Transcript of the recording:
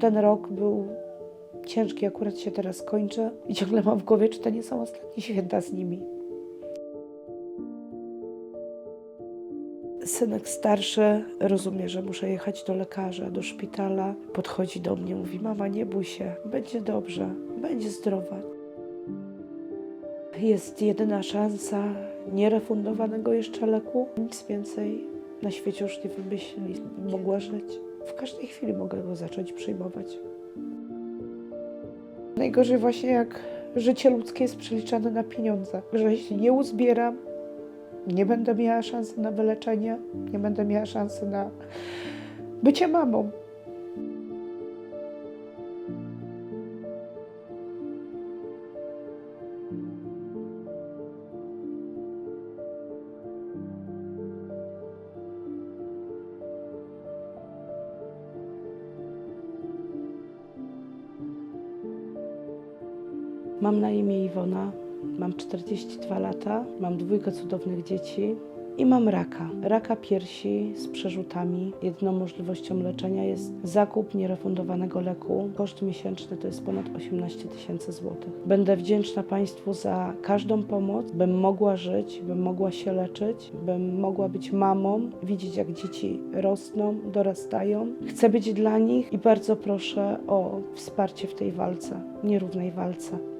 Ten rok był ciężki, akurat się teraz kończy i ciągle mam w głowie, czy to nie są ostatnie święta z nimi. Synek starszy rozumie, że muszę jechać do lekarza, do szpitala. Podchodzi do mnie, mówi: Mama, nie bój się, będzie dobrze, będzie zdrowa. Jest jedyna szansa nierefundowanego jeszcze leku. Nic więcej na świecie już nie wymyśli. Mogła żyć. W każdej chwili mogę go zacząć przyjmować. Najgorzej właśnie jak życie ludzkie jest przeliczane na pieniądze. Że jeśli nie uzbieram, nie będę miała szansy na wyleczenie, nie będę miała szansy na bycie mamą. Mam na imię Iwona, mam 42 lata, mam dwójkę cudownych dzieci i mam raka. Raka piersi z przerzutami. Jedyną możliwością leczenia jest zakup nierefundowanego leku. Koszt miesięczny to jest ponad 18 tysięcy złotych. Będę wdzięczna Państwu za każdą pomoc, bym mogła żyć, bym mogła się leczyć, bym mogła być mamą, widzieć jak dzieci rosną, dorastają. Chcę być dla nich i bardzo proszę o wsparcie w tej walce, nierównej walce.